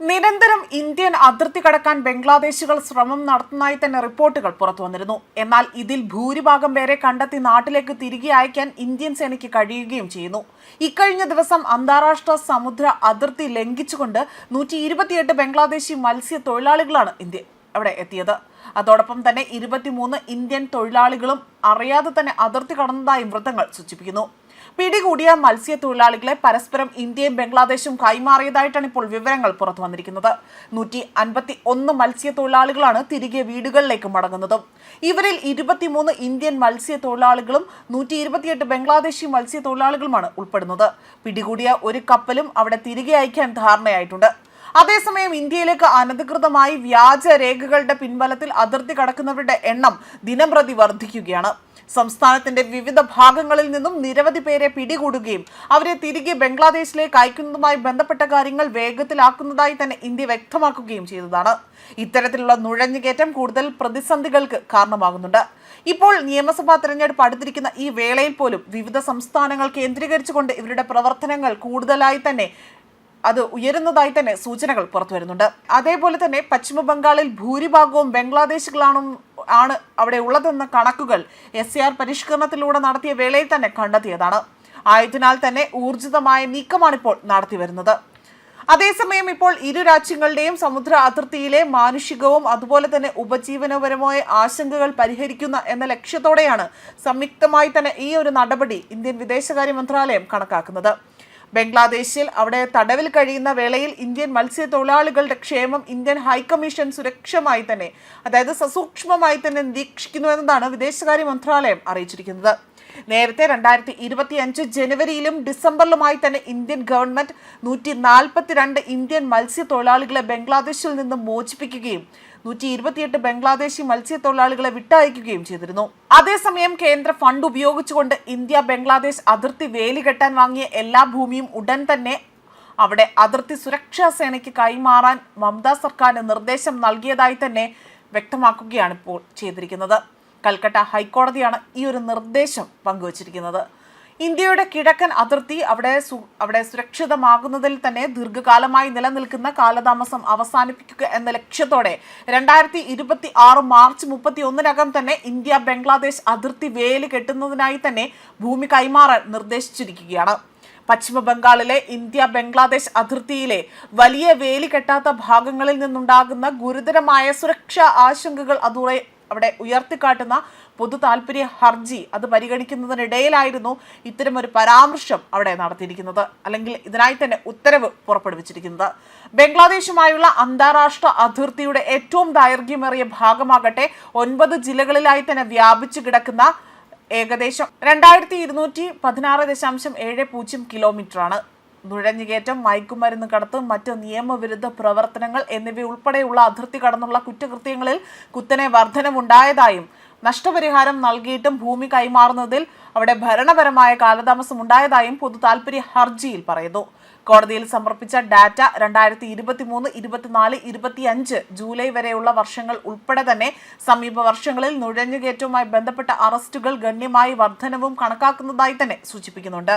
നിരന്തരം ഇന്ത്യൻ അതിർത്തി കടക്കാൻ ബംഗ്ലാദേശികൾ ശ്രമം നടത്തുന്നതായി തന്നെ റിപ്പോർട്ടുകൾ പുറത്തു വന്നിരുന്നു. എന്നാൽ ഇതിൽ ഭൂരിഭാഗം പേരെ കണ്ടെത്തി നാട്ടിലേക്ക് തിരികെ അയക്കാൻ ഇന്ത്യൻ സേനയ്ക്ക് കഴിയുകയും ചെയ്യുന്നു. ഇക്കഴിഞ്ഞ ദിവസം അന്താരാഷ്ട്ര സമുദ്ര അതിർത്തി ലംഘിച്ചുകൊണ്ട് നൂറ്റി ഇരുപത്തിയെട്ട് ബംഗ്ലാദേശി മത്സ്യത്തൊഴിലാളികളാണ് ഇന്ത്യ അവിടെ എത്തിയത്. അതോടൊപ്പം തന്നെ ഇരുപത്തിമൂന്ന് ഇന്ത്യൻ തൊഴിലാളികളും അറിയാതെ തന്നെ അതിർത്തി കടന്നതായി വൃത്തങ്ങൾ സൂചിപ്പിക്കുന്നു. പിടികൂടിയ മത്സ്യത്തൊഴിലാളികളെ പരസ്പരം ഇന്ത്യയും ബംഗ്ലാദേശും കൈമാറിയതായിട്ടാണ് ഇപ്പോൾ വിവരങ്ങൾ പുറത്തു വന്നിരിക്കുന്നത്. നൂറ്റി അൻപത്തി ഒന്ന് മത്സ്യത്തൊഴിലാളികളാണ് തിരികെ വീടുകളിലേക്ക് മടങ്ങുന്നതും. ഇവരിൽ ഇരുപത്തിമൂന്ന് ഇന്ത്യൻ മത്സ്യത്തൊഴിലാളികളും നൂറ്റി ഇരുപത്തിയെട്ട് ബംഗ്ലാദേശി മത്സ്യത്തൊഴിലാളികളുമാണ് ഉൾപ്പെടുന്നത്. പിടികൂടിയ ഒരു കപ്പലും അവിടെ തിരികെ അയക്കാൻ ധാരണയായിട്ടുണ്ട്. അതേസമയം ഇന്ത്യയിലേക്ക് അനധികൃതമായി വ്യാജ രേഖകളുടെ പിൻബലത്തിൽ അതിർത്തി കടക്കുന്നവരുടെ എണ്ണം ദിനംപ്രതി വർദ്ധിക്കുകയാണ്. സംസ്ഥാനത്തിന്റെ വിവിധ ഭാഗങ്ങളിൽ നിന്നും നിരവധി പേരെ പിടികൂടുകയും അവരെ തിരികെ ബംഗ്ലാദേശിലേക്ക് അയക്കുന്നതുമായി ബന്ധപ്പെട്ട കാര്യങ്ങൾ വേഗത്തിലാക്കുന്നതായി തന്നെ ഇന്ത്യ വ്യക്തമാക്കുകയും ചെയ്തതാണ്. ഇത്തരത്തിലുള്ള നുഴഞ്ഞുകയറ്റം കൂടുതൽ പ്രതിസന്ധികൾക്ക് കാരണമാകുന്നുണ്ട്. ഇപ്പോൾ നിയമസഭാ തെരഞ്ഞെടുപ്പ് അടുത്തിരിക്കുന്ന ഈ വേളയിൽ പോലും വിവിധ സംസ്ഥാനങ്ങൾ കേന്ദ്രീകരിച്ചുകൊണ്ട് ഇവരുടെ പ്രവർത്തനങ്ങൾ കൂടുതലായി തന്നെ അത് ഉയരുന്നതായി തന്നെ സൂചനകൾ പുറത്തു വരുന്നുണ്ട്. അതേപോലെ തന്നെ പശ്ചിമ ബംഗാളിൽ ഭൂരിഭാഗവും ബംഗ്ലാദേശികളാണ് ആണ് അവിടെ ഉള്ളതെന്ന കണക്കുകൾ എസ് ആർ പരിഷ്കരണത്തിലൂടെ നടത്തിയ വേളയിൽ തന്നെ കണ്ടെത്തിയതാണ്. ആയതിനാൽ തന്നെ ഊർജിതമായ നീക്കമാണിപ്പോൾ നടത്തി വരുന്നത്. അതേസമയം ഇപ്പോൾ ഇരു രാജ്യങ്ങളുടെയും സമുദ്ര അതിർത്തിയിലെ മാനുഷികവും അതുപോലെ തന്നെ ഉപജീവനപരമായ ആശങ്കകൾ പരിഹരിക്കുന്ന എന്ന ലക്ഷ്യത്തോടെയാണ് സംയുക്തമായി തന്നെ ഈ ഒരു നടപടി ഇന്ത്യൻ വിദേശകാര്യ മന്ത്രാലയം കണക്കാക്കുന്നത്. ബംഗ്ലാദേശിൽ അവിടെ തടവിൽ കഴിയുന്ന വേളയിൽ ഇന്ത്യൻ മത്സ്യത്തൊഴിലാളികളുടെ ക്ഷേമം ഇന്ത്യൻ ഹൈക്കമ്മീഷൻ സുരക്ഷമായി തന്നെ അതായത് സസൂക്ഷ്മമായി തന്നെ നിരീക്ഷിക്കുന്നു എന്നതാണ് വിദേശകാര്യ മന്ത്രാലയം അറിയിച്ചിരിക്കുന്നത്. നേരത്തെ രണ്ടായിരത്തി ഇരുപത്തി അഞ്ച് ജനുവരിയിലും ഡിസംബറിലുമായി തന്നെ ഇന്ത്യൻ ഗവൺമെന്റ് നൂറ്റി നാൽപ്പത്തിരണ്ട് ഇന്ത്യൻ മത്സ്യത്തൊഴിലാളികളെ ബംഗ്ലാദേശിൽ നിന്ന് മോചിപ്പിക്കുകയും നൂറ്റി ഇരുപത്തിയെട്ട് ബംഗ്ലാദേശി മത്സ്യത്തൊഴിലാളികളെ വിട്ടയക്കുകയും ചെയ്തിരുന്നു. അതേസമയം കേന്ദ്ര ഫണ്ട് ഉപയോഗിച്ചുകൊണ്ട് ഇന്ത്യ ബംഗ്ലാദേശ് അതിർത്തി വേലി കെട്ടാൻ വാങ്ങിയ എല്ലാ ഭൂമിയും ഉടൻ തന്നെ അവിടെ അതിർത്തി സുരക്ഷാ സേനയ്ക്ക് കൈമാറാൻ മമതാ സർക്കാരിന് നിർദ്ദേശം നൽകിയതായി തന്നെ വ്യക്തമാക്കുകയാണ് ഇപ്പോൾ ചെയ്തിരിക്കുന്നത്. കൽക്കട്ട ഹൈക്കോടതിയാണ് ഈ ഒരു നിർദ്ദേശം പങ്കുവച്ചിരിക്കുന്നത്. ഇന്ത്യയുടെ കിഴക്കൻ അതിർത്തി അവിടെ അവിടെ സുരക്ഷിതമാകുന്നതിൽ തന്നെ ദീർഘകാലമായി നിലനിൽക്കുന്ന കാലതാമസം അവസാനിപ്പിക്കുക എന്ന ലക്ഷ്യത്തോടെ രണ്ടായിരത്തി ഇരുപത്തി ആറ് മാർച്ച് മുപ്പത്തി ഒന്നിനകം തന്നെ ഇന്ത്യ ബംഗ്ലാദേശ് അതിർത്തി വേലി കെട്ടുന്നതിനായി തന്നെ ഭൂമി കൈമാറാൻ നിർദ്ദേശിച്ചിരിക്കുകയാണ്. പശ്ചിമ ബംഗാളിലെ ഇന്ത്യ ബംഗ്ലാദേശ് അതിർത്തിയിലെ വലിയ വേലി കെട്ടാത്ത ഭാഗങ്ങളിൽ നിന്നുണ്ടാകുന്ന ഗുരുതരമായ സുരക്ഷാ ആശങ്കകൾ അതുവരെ അവിടെ ഉയർത്തിക്കാട്ടുന്ന പൊതു താല്പര്യ ഹർജി അത് പരിഗണിക്കുന്നതിനിടയിലായിരുന്നു ഇത്തരമൊരു പരാമർശം അവിടെ നടത്തിയിരിക്കുന്നത്. അല്ലെങ്കിൽ ഇതിനായി തന്നെ ഉത്തരവ് പുറപ്പെടുവിച്ചിരിക്കുന്നത്. ബംഗ്ലാദേശുമായുള്ള അന്താരാഷ്ട്ര അതിർത്തിയുടെ ഏറ്റവും ദൈർഘ്യമേറിയ ഭാഗമാകട്ടെ ഒൻപത് ജില്ലകളിലായി തന്നെ വ്യാപിച്ചു കിടക്കുന്ന ഏകദേശം രണ്ടായിരത്തി ഇരുന്നൂറ്റി പതിനാറ് ദശാംശം ഏഴ് പൂജ്യം കിലോമീറ്ററാണ് നുഴഞ്ഞുകയറ്റം മയക്കുമരുന്ന് കടത്ത് മറ്റ് നിയമവിരുദ്ധ പ്രവർത്തനങ്ങൾ എന്നിവ ഉൾപ്പെടെയുള്ള അതിർത്തി കടന്നുള്ള കുറ്റകൃത്യങ്ങളിൽ കുത്തനെ വർധനമുണ്ടായതായും നഷ്ടപരിഹാരം നൽകിയിട്ടും ഭൂമി കൈമാറുന്നതിൽ അവിടെ ഭരണപരമായ കാലതാമസം ഉണ്ടായതായും പൊതു താൽപര്യ ഹർജിയിൽ പറയുന്നു. കോടതിയിൽ സമർപ്പിച്ച ഡാറ്റ രണ്ടായിരത്തി ഇരുപത്തി മൂന്ന് ഇരുപത്തിനാല് ഇരുപത്തിയഞ്ച് ജൂലൈ വരെയുള്ള വർഷങ്ങൾ ഉൾപ്പെടെ തന്നെ സമീപ വർഷങ്ങളിൽ നുഴഞ്ഞുകയറ്റവുമായി ബന്ധപ്പെട്ട അറസ്റ്റുകൾ ഗണ്യമായി വർധനവും കണക്കാക്കുന്നതായി തന്നെ സൂചിപ്പിക്കുന്നുണ്ട്.